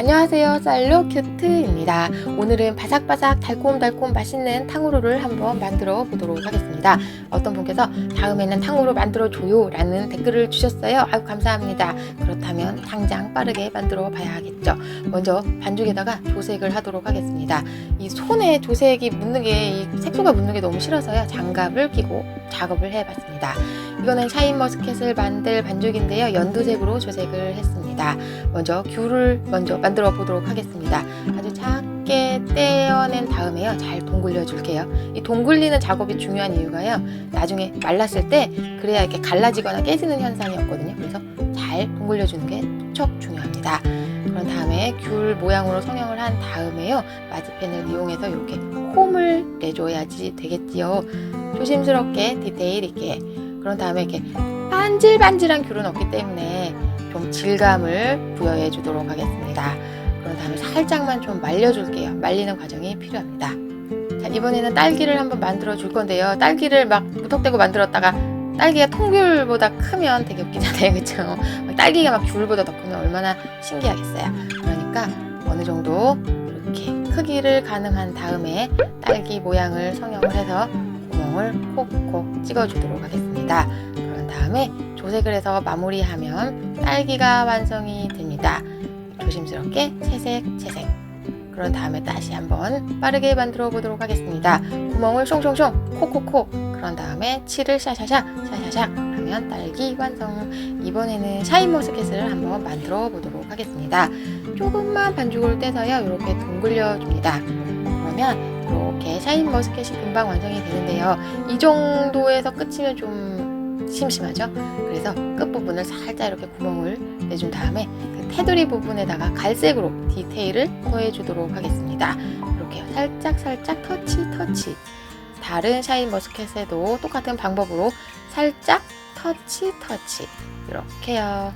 안녕하세요. 쌀로 큐트입니다. 오늘은 바삭바삭 달콤달콤 맛있는 탕후루를 한번 만들어 보도록 하겠습니다. 어떤 분께서 다음에는 탕후루 만들어줘요 라는 댓글을 주셨어요. 아유, 감사합니다. 그렇다면 당장 빠르게 만들어 봐야겠죠. 먼저 반죽에다가 조색을 하도록 하겠습니다. 이 손에 조색이 묻는 게, 이 색소가 묻는 게 너무 싫어서요. 장갑을 끼고 작업을 해봤습니다. 이거는 샤인 머스켓을 만들 반죽인데요. 연두색으로 조색을 했습니다. 먼저 귤을 먼저 만들어 보도록 하겠습니다. 아주 작게 떼어낸 다음에요. 잘 동글려 줄게요. 이 동글리는 작업이 중요한 이유가요. 나중에 말랐을 때 그래야 이렇게 갈라지거나 깨지는 현상이 없거든요. 그래서 잘 동글려 주는 게 무척 중요합니다. 그런 다음에 귤 모양으로 성형을 한 다음에요. 마지펜을 이용해서 이렇게 홈을 내줘야지 되겠지요. 조심스럽게 디테일 있게. 그런 다음에 이렇게 반질반질한 귤은 없기 때문에 좀 질감을 부여해 주도록 하겠습니다. 그런 다음에 살짝만 좀 말려줄게요. 말리는 과정이 필요합니다. 자, 이번에는 딸기를 한번 만들어 줄 건데요. 딸기를 막 무턱대고 만들었다가 딸기가 통귤보다 크면 되게 웃기잖아요. 그쵸? 딸기가 막 귤보다 더 크면 얼마나 신기하겠어요. 그러니까 어느 정도 이렇게 크기를 가능한 다음에 딸기 모양을 성형을 해서 구멍을 콕콕 찍어주도록 하겠습니다. 그런 다음에 조색을 해서 마무리하면 딸기가 완성이 됩니다. 조심스럽게 채색 채색. 그런 다음에 다시 한번 빠르게 만들어 보도록 하겠습니다. 구멍을 숑숑숑 콕콕콕. 그런 다음에 칠을 샤샤샤 샤샤샤 하면 딸기 완성. 이번에는 샤인 머스켓을 한번 만들어 보도록 하겠습니다. 조금만 반죽을 떼서요. 이렇게 동글려 줍니다. 그러면 이렇게 샤인 머스켓이 금방 완성이 되는데요. 이 정도에서 끝이면 좀 심심하죠? 그래서 끝부분을 살짝 이렇게 구멍을 내준 다음에 그 테두리 부분에다가 갈색으로 디테일을 더해주도록 하겠습니다. 이렇게 살짝 살짝 터치 터치. 다른 샤인 머스켓에도 똑같은 방법으로 살짝 터치 터치 이렇게요.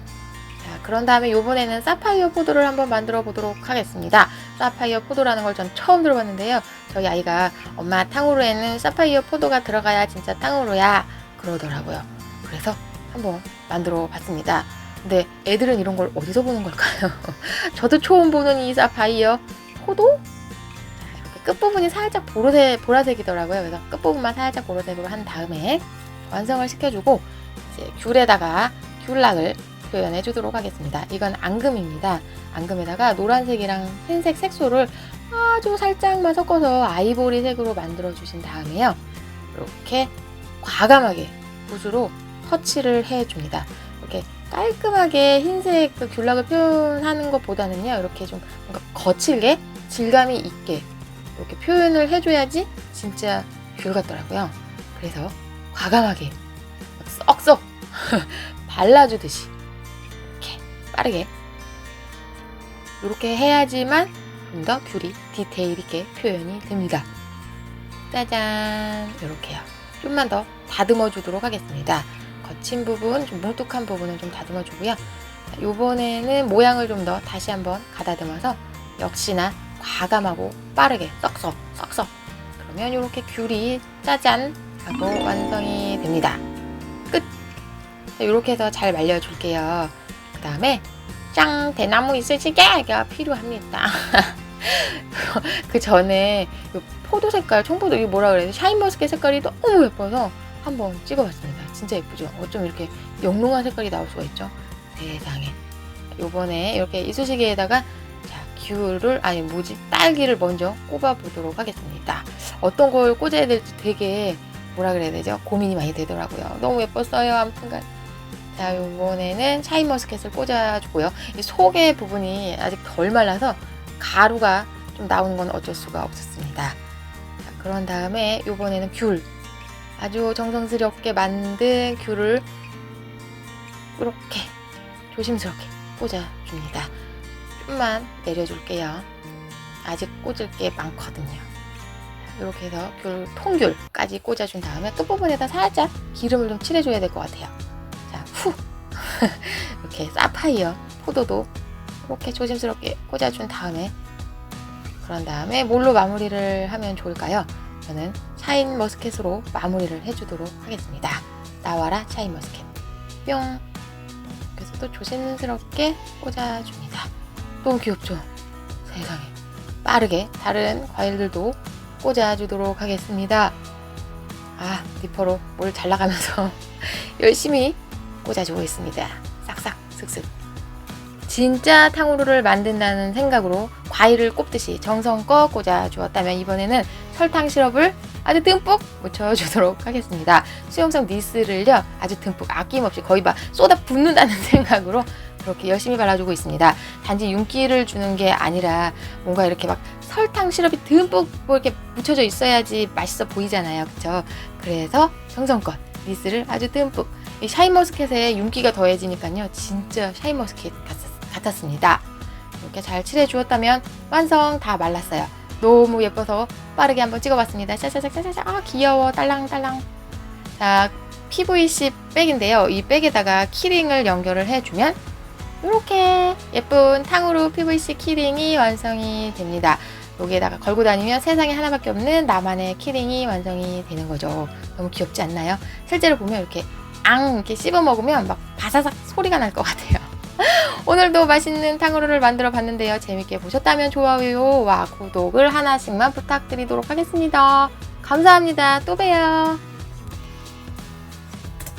자, 그런 다음에 이번에는 사파이어 포도를 한번 만들어 보도록 하겠습니다. 사파이어 포도라는 걸 전 처음 들어봤는데요. 저희 아이가 엄마 탕후루에는 사파이어 포도가 들어가야 진짜 탕후루야 그러더라고요. 그래서 한번 만들어 봤습니다. 근데 애들은 이런 걸 어디서 보는 걸까요? 저도 처음 보는 이 사파이어 포도? 자, 이렇게 끝부분이 살짝 보라색, 보라색이더라고요. 그래서 끝부분만 살짝 보라색으로 한 다음에 완성을 시켜주고 이제 귤에다가 귤락을 표현해 주도록 하겠습니다. 이건 앙금입니다. 앙금에다가 노란색이랑 흰색 색소를 아주 살짝만 섞어서 아이보리 색으로 만들어 주신 다음에요. 이렇게 과감하게 붓으로 터치를 해 줍니다. 이렇게 깔끔하게 흰색 그 귤락을 표현하는 것보다는요. 이렇게 좀 뭔가 거칠게 질감이 있게 이렇게 표현을 해줘야지 진짜 귤 같더라고요. 그래서 과감하게 썩썩 발라주듯이 이렇게 빠르게 이렇게 해야지만 좀 더 귤이 디테일 있게 표현이 됩니다. 짜잔 이렇게요. 좀만 더 다듬어 주도록 하겠습니다. 거친 부분, 좀 뭉툭한 부분은 좀 다듬어 주고요. 자, 요번에는 모양을 좀 더 다시 한번 가다듬어서 역시나 과감하고 빠르게 썩썩 썩썩 그러면 이렇게 귤이 짜잔 하고 완성이 됩니다. 끝! 이렇게 해서 잘 말려줄게요. 그 다음에 짱 대나무 있으시게가 필요합니다. 그 전에 요 포도 색깔, 청포도 이게 뭐라 그래야 돼? 샤인머스켓 색깔이 너무 예뻐서 한번 찍어봤습니다. 진짜 예쁘죠? 어쩜 이렇게 영롱한 색깔이 나올 수가 있죠? 세상에. 요번에 이렇게 이쑤시개에다가 자, 귤을, 아니 뭐지, 딸기를 먼저 꼽아보도록 하겠습니다. 어떤 걸 꽂아야 될지 되게 뭐라 그래야 되죠? 고민이 많이 되더라고요. 너무 예뻤어요. 아무튼간. 자, 요번에는 샤인머스켓을 꽂아주고요. 이 속의 부분이 아직 덜 말라서 가루가 좀 나오는 건 어쩔 수가 없었습니다. 자, 그런 다음에 요번에는 귤. 아주 정성스럽게 만든 귤을 이렇게 조심스럽게 꽂아줍니다. 좀만 내려줄게요. 아직 꽂을 게 많거든요. 이렇게 해서 귤, 통귤까지 꽂아준 다음에 끝부분에다 살짝 기름을 좀 칠해줘야 될 것 같아요. 자, 후! 이렇게 사파이어 포도도 이렇게 조심스럽게 꽂아준 다음에 그런 다음에 뭘로 마무리를 하면 좋을까요? 저는 샤인 머스켓으로 마무리를 해주도록 하겠습니다. 나와라 샤인 머스켓. 뿅. 그래서 또 조심스럽게 꽂아줍니다. 너무 귀엽죠? 세상에 빠르게 다른 과일들도 꽂아주도록 하겠습니다. 아 리퍼로 뭘 잘라가면서 열심히 꽂아주고 있습니다. 싹싹 슥슥. 진짜 탕후루를 만든다는 생각으로 과일을 꼽듯이 정성껏 꽂아주었다면 이번에는 설탕 시럽을 아주 듬뿍 묻혀주도록 하겠습니다. 수용성 니스를요 아주 듬뿍 아낌없이 거의 막 쏟아 붓는다는 생각으로 그렇게 열심히 발라주고 있습니다. 단지 윤기를 주는 게 아니라 뭔가 이렇게 막 설탕 시럽이 듬뿍 뭐 이렇게 묻혀져 있어야지 맛있어 보이잖아요. 그쵸? 그래서 정성껏 니스를 아주 듬뿍 이 샤인머스켓에 윤기가 더해지니까요 진짜 샤인머스켓 같았, 같았습니다. 이렇게 잘 칠해주었다면 완성 다 말랐어요. 너무 예뻐서 빠르게 한번 찍어봤습니다. 샤샤샤샤샤 아 귀여워 딸랑딸랑 자 PVC 백인데요. 이 백에다가 키링을 연결을 해주면 이렇게 예쁜 탕후루 PVC 키링이 완성이 됩니다. 여기에다가 걸고 다니면 세상에 하나밖에 없는 나만의 키링이 완성이 되는 거죠. 너무 귀엽지 않나요? 실제로 보면 이렇게 앙 이렇게 씹어 먹으면 막 바사삭 소리가 날 것 같아요. 오늘도 맛있는 탕후루를 만들어 봤는데요. 재밌게 보셨다면 좋아요와 구독을 하나씩만 부탁드리도록 하겠습니다. 감사합니다. 또 봬요.